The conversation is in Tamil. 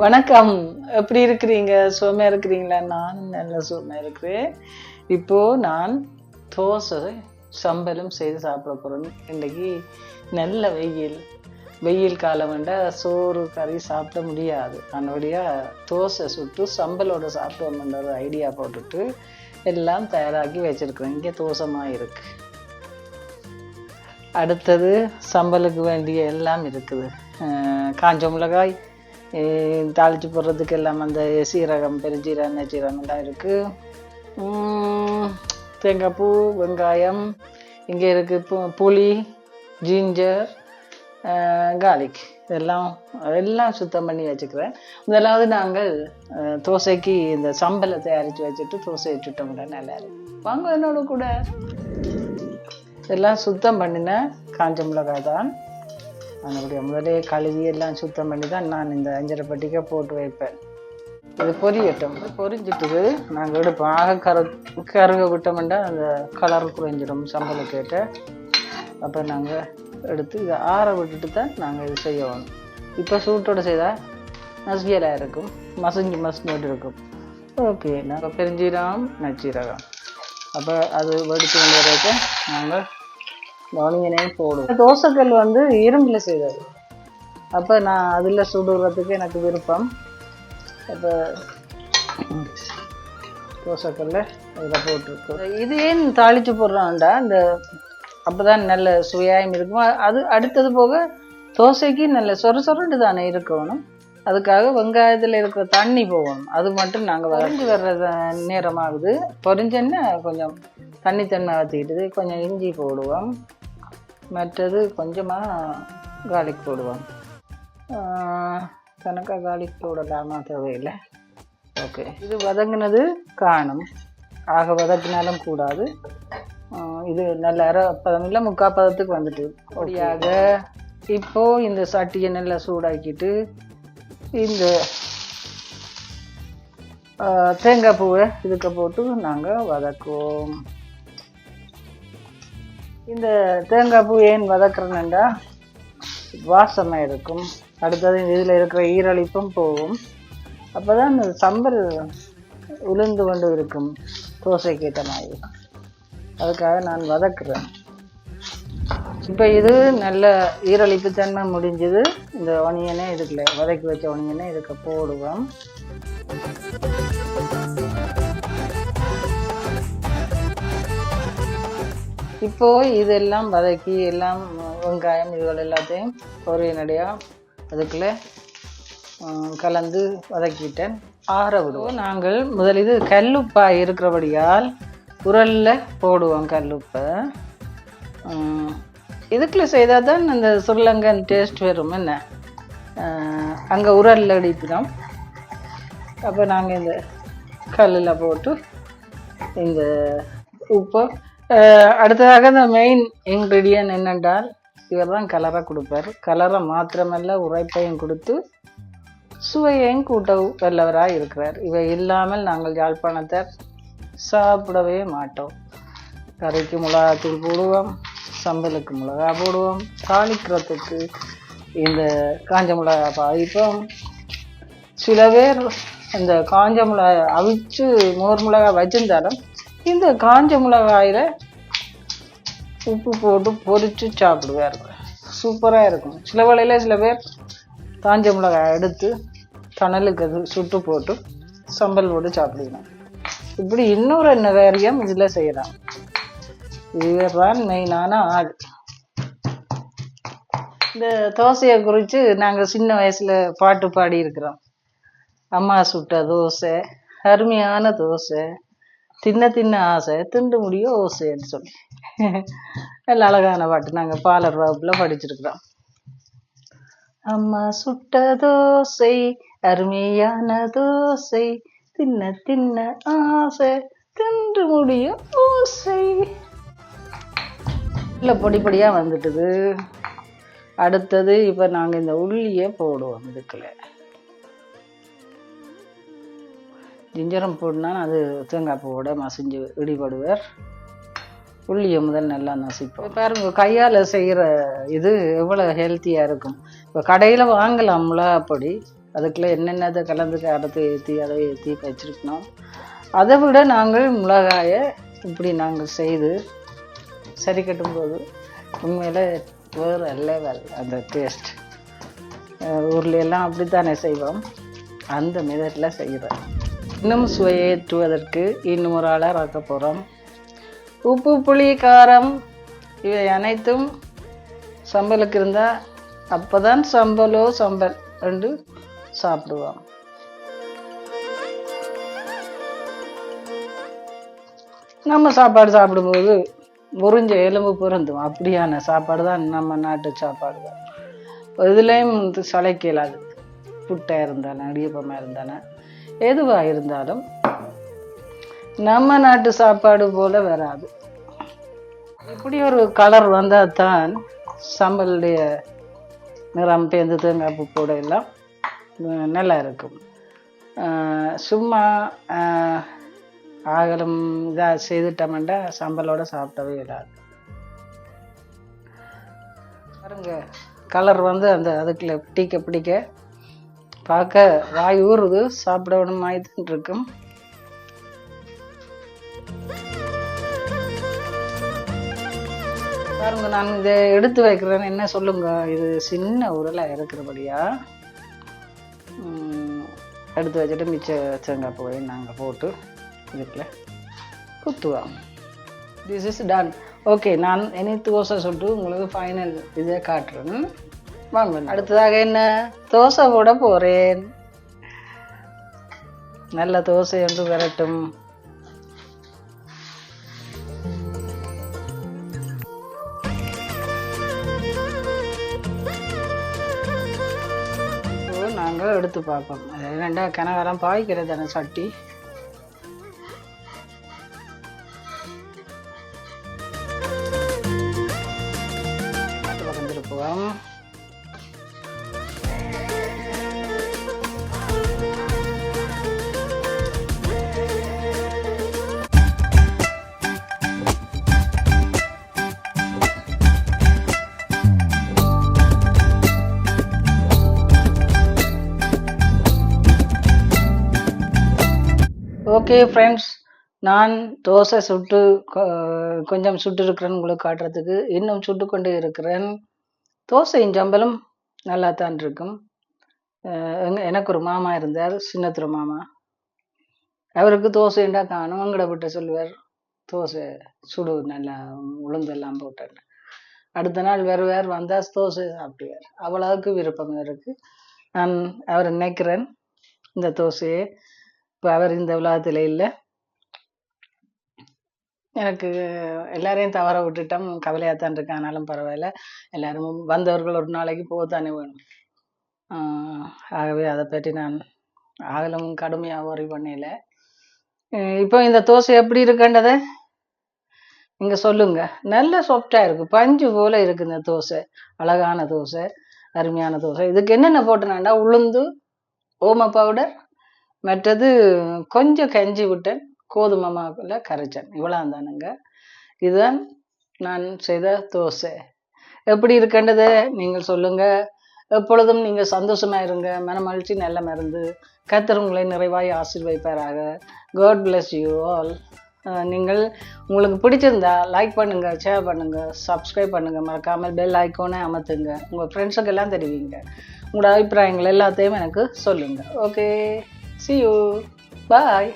வணக்கம். எப்படி இருக்கிறீங்க? சோமையா இருக்கிறீங்களா? நான் நல்ல சோமையா இருக்கிறேன். இப்போ நான் தோசை சம்பலும் செய்து சாப்பிட போறேன். இன்றைக்கு நல்ல வெயில். வெயில் காலம் வேண்டா சோறு கறி சாப்பிட முடியாது. அதனுடைய தோசை சுட்டு சம்பலோட சாப்பிடுவோம்ன்ற ஒரு ஐடியா போட்டுட்டு எல்லாம் தயாராக்கி வச்சிருக்கிறேன். இங்கே தோசமாக இருக்கு. அடுத்தது சம்பலுக்கு வேண்டிய எல்லாம் இருக்குது. காஞ்ச மிளகாய் தாளித்து போடுறதுக்கு எல்லாம் அந்த சீரகம் பெருஞ்சீரகம் நெச்சீரகம் எல்லாம் இருக்குது தேங்காய் பூ வெங்காயம் இங்கே இருக்குது பு- புளி ஜிஞ்சர் கார்லிக் இதெல்லாம் எல்லாம் சுத்தம் பண்ணி வச்சுக்கிறேன் முதலாவது நாங்கள் தோசைக்கு இந்த சம்பலை தயாரித்து வச்சுட்டு தோசையை கூட நல்லா இருக்கு. வாங்க என்னோட கூட. எல்லாம் சுத்தம் பண்ணின காஞ்ச மிளகாய் தான் அதனுடைய முதலே கழுவி எல்லாம் சுத்தம் பண்ணி தான் நான் இந்த அஞ்சரை போட்டு வைப்பேன். இது பொரியட்டும். பொரிஞ்சிட்டது. நாங்கள் எடுப்போம். ஆக கரு கருக விட்டோம்னா அந்த கலர் குறைஞ்சிடும் சம்பளம் கேட்ட. அப்போ நாங்கள் எடுத்து இதை ஆற விட்டுட்டு தான் நாங்கள் இது செய்யணும். இப்போ சூட்டோட செய்தால் மசியலாக இருக்கும். மசிஞ்சு மசிஞ்சோட்டு இருக்கும். ஓகே. நாங்கள் பெருஞ்சீரகம் நச்சீரகம் அப்போ அது வடித்து கொண்டு வரைக்கும் நாங்கள் ஒனியனையும் போடுவோம் தோசைக்கல் வந்து இரும்பில் செய்தது அப்போ நான் அதில் சுடுறதுக்கு எனக்கு விருப்பம். இப்போ தோசைக்கல்ல இதில் போட்டிருக்கு இது ஏன் தாளித்து போடுறான்டா இந்த அப்போ தான் நல்ல சுவையாயும் இருக்கும். அது அடுத்தது போக தோசைக்கு நல்ல சொர சொரண்டு தானே இருக்கணும். அதுக்காக வெங்காயத்தில் இருக்கிற தண்ணி போகணும். அது மட்டும் நாங்கள் வரைஞ்சி வர்ற நேரமாகுது. பொறிஞ்சன்னா கொஞ்சம் தண்ணி தண்ணி ஆற்றிக்கிட்டு கொஞ்சம் இஞ்சி போடுவோம். மற்றது கொஞ்சமாக கார்லிக் போடுவோம். கணக்கா கார்லிக் போடலாமா தேவையில்லை. ஓகே இது வதங்கினது காணும். ஆக வதக்கினாலும் கூடாது. இது நல்ல அரை பதம் இல்லை முக்கால் பதத்துக்கு வந்துட்டு பொடியாக இப்போ இந்த சட்டியை நல்லா சூடாக்கிட்டு இந்த தேங்காய் பூவை இதுக்கு போட்டு நாங்கள் வதக்குவோம். இந்த தேங்காய் பூ ஏன் வதக்குறேன்டா வாசமாக இருக்கும். அடுத்தது இதில் இருக்கிற ஈரழிப்பும் போகும். அப்போ தான் இந்த சம்பல் உளுந்து கொண்டு இருக்கும். தோசைக்கு ஏற்ற மாதிரி. அதுக்காக நான் வதக்குறேன். இப்போ இது நல்ல ஈரழிப்பு தன்மை முடிஞ்சது. இந்த ஒனியனை இதுக்குள்ள வதக்கி வச்ச ஒனியனை இதுக்கு போடுவோம். இப்போ இதெல்லாம் வதக்கி எல்லாம் வெங்காயம் இதுகள் எல்லாத்தையும் பொரியனடியாக நடையாக அதுக்குள்ளே கலந்து வதக்கிட்டேன். ஆற விடுவோம். நாங்கள் முதல் இது கல்லுப்பா இருக்கிறபடியால் உரலில் போடுவோம் கல்லுப்பை. ஆஹ், இதுக்குள்ள செய்தால் தான் அந்த சுருளங்க டேஸ்ட் வரும். என்ன? அங்கே உரலில் அடிக்கிறோம் அப்போ நாங்கள் இந்த கல்லில் போட்டு இந்த உப்பை அடுத்ததாக இந்த மெயின் இன்க்ரீடியன்ட் என்னென்றால் இவர் தான் கலரை கொடுப்பார். கலரை மாத்திரமல்ல உரைப்பையும் கொடுத்து சுவையையும் கூட்ட வல்லவராக இருக்கிறார். இவை இல்லாமல் நாங்கள் யாழ்ப்பாணத்தை சாப்பிடவே மாட்டோம். கறிக்கு மிளகாத்தூள் போடுவோம் சம்பலுக்கு மிளகா போடுவோம் தாளிக்கிறதுக்கு இந்த காஞ்ச மிளகா பாதிப்போம் சில பேர் இந்த காஞ்ச மிளகா அவிச்சு மோர் மிளகா வச்சிருந்தாலும் இந்த காஞ்ச மிளகாயில் உப்பு போட்டு பொரிச்சு சாப்பிடுவார். சூப்பராக இருக்கும். சில வேளையில் சில பேர் காஞ்ச மிளகாய் எடுத்து தணலுக்கு அது சுட்டு போட்டு சம்பல் போட்டு சாப்பிடுவேன் இப்படி இன்னொரு என்ன வேரியம் இதில் செய்யலாம். இவர் தான் மெயினான ஆள். இந்த தோசையை குறித்து நாங்கள் சின்ன வயசில் பாட்டு பாடி இருக்கிறோம் அம்மா சுட்ட தோசை அருமையான தோசை. தின்ன தின்ன ஆசை திண்டு முடிய ஓசைன்னு சொல்லி. நல்ல அழகான பாட்டு. நாங்கள் பாலர் வகுப்பில் படிச்சிருக்கிறோம். அம்மா சுட்ட தோசை அருமையான தோசை தின்ன தின்ன ஆசை தின்று முடிய ஓசை. இல்லை பொடி பொடியாக வந்துட்டுது. அடுத்தது இப்போ நாங்கள் இந்த உள்ளியை போடுவோம் இதுக்குள்ள. ஜிஞ்சரம் போடனா அது தேங்காய் பூவோட மசிஞ்சு இடிபடுவார். உள்ளியை முதல் நல்லா நசிப்போம். பாருங்க கையால் செய்கிற இது எவ்வளோ ஹெல்த்தியாக இருக்கும். இப்போ கடையில் வாங்கலாம் அப்படி. அதுக்குள்ளே என்னென்னதை கலந்து அடத்தை ஏற்றி அதை ஏற்றி வச்சுருக்கணும். அதை விட நாங்கள் மிளகாயை இப்படி நாங்கள் செய்து சரி கட்டும்போது உண்மையில் வேறு லெவல் அந்த டேஸ்ட் ஊர்லெல்லாம் அப்படி அப்படித்தானே செய்வோம். அந்த மெதட்டில் செய்கிறேன் இன்னும் சுவையேற்றுவதற்கு இன்னும் ஒரு ஆளாக ஆக்க போகிறோம் உப்பு புளி காரம் இவை அனைத்தும் சம்பலுக்கு இருந்தால் அப்போ தான் சம்பலோ சம்பல் ரெண்டு சாப்பிடுவோம். நம்ம சாப்பாடு சாப்பிடும்போது முறிஞ்ச எலும்பு பொருந்தும். அப்படியான சாப்பாடு தான் நம்ம நாட்டு சாப்பாடு தான். இதுலேயும் வந்து சளைக்க இயலாது புட்டாக இருந்தானே இடியப்பமாக இருந்தாலும் எதுவாக இருந்தாலும் நம்ம நாட்டு சாப்பாடு போல வராது. இப்படி ஒரு கலர் வந்தால் தான் சம்பளுடைய நிறம் பேந்து தேங்காய் பூ போட எல்லாம் நல்லா இருக்கும். சும்மா ஆகலம் ஆகலும் இதாக செய்துட்டோம்டா சம்பளோட சாப்பிடவே இல்லாது. பாருங்க கலர் வந்து அந்த அதுக்குள்ள பிடிக்க பிடிக்க பார்க்க வாய் ஊறுது சாப்பிட விடமாய் தான் இருக்கும் பாருங்க நான் இதை எடுத்து வைக்கிறேன்னு என்ன சொல்லுங்க? இது சின்ன உருளை இருக்கிறபடியா? எடுத்து வச்சுட்டு மிச்ச தேங்காய் போய் நாங்கள் போட்டு இதுக்குள்ள குத்துவோம். திஸ் இஸ் டன் ஓகே நான் எனி தோசை சொல்லிட்டு உங்களுக்கு ஃபைனல் இதை காட்டுறேன். அடுத்ததாக என்ன? தோசை போட போகிறேன் நல்ல தோசை என்று வரட்டும். நாங்கள் எடுத்து பார்ப்போம். அது ரெண்டா கனகாரம் பாய்க்கிறது தானே சட்டி. வந்துருப்போம் ஓகே ஃப்ரெண்ட்ஸ் நான் தோசை சுட்டு கொ- கொஞ்சம் சுட்டு இருக்கிறேன்னு உங்களுக்கு காட்டுறதுக்கு. இன்னும் சுட்டு கொண்டு இருக்கிறேன். தோசையும் சம்பலும் நல்லா தான் இருக்கும். எனக்கு ஒரு மாமா இருந்தார் சின்னத்துற மாமா. அவருக்கு தோசைண்டா காணும். எங்கட விட்ட சொல்லுவார் தோசை சுடு நல்லா உளுந்தெல்லாம் போட்டேன் அடுத்த நாள் வேறு வேறு வந்தால் தோசை சாப்பிடுவார். அவ்வளவுக்கு விருப்பம் இருக்கு. நான் அவரை நினைக்கிறேன் இந்த தோசையை. இப்போ அவர் இந்த உலகத்தில் இல்லை. எனக்கு எல்லாரையும் தவற விட்டுட்டோம். கவலையாக தான் இருக்கேன் ஆனாலும் பரவாயில்ல. எல்லாரும் வந்தவர்கள் ஒரு நாளைக்கு போகத்தானே வேணும். ஆகவே அதை பற்றி நான் ஆகலும் கடுமையாக worry பண்ணல. இப்போ இந்த தோசை எப்படி இருக்குன்றதை நீங்கள் சொல்லுங்க. நல்ல சாஃப்டாக இருக்குது பஞ்சு போல இருக்கு இந்த தோசை. அழகான தோசை. அருமையான தோசை. இதுக்கு என்னென்ன போட்டேனாண்டா? உளுந்து ஓம பவுடர் மற்றது கொஞ்சம் கஞ்சி விட்டேன். கோதுமை மாவில் கரைச்சேன். இவ்வளோ தானுங்க. இதுதான் நான் செய்த தோசை. எப்படி இருக்கின்றதை நீங்கள் சொல்லுங்கள் எப்பொழுதும் நீங்கள் சந்தோஷமாக இருங்க. மனமகிழ்ச்சி நல்ல மருந்து. கர்த்தர் உங்களை நிறைவாய் ஆசீர்வதிப்பாராக. காட் பிளஸ் யூ ஆல் நீங்கள் உங்களுக்கு பிடிச்சிருந்தா லைக் பண்ணுங்கள் ஷேர் பண்ணுங்கள் சப்ஸ்கிரைப் பண்ணுங்கள் மறக்காமல் பெல் ஐக்கோனே அமர்த்துங்க. உங்கள் ஃப்ரெண்ட்ஸுக்கு எல்லாம் தெரிவிங்க. உங்களோட அபிப்பிராயங்கள் எல்லாத்தையும் எனக்கு சொல்லுங்கள் ஓகே see you. Bye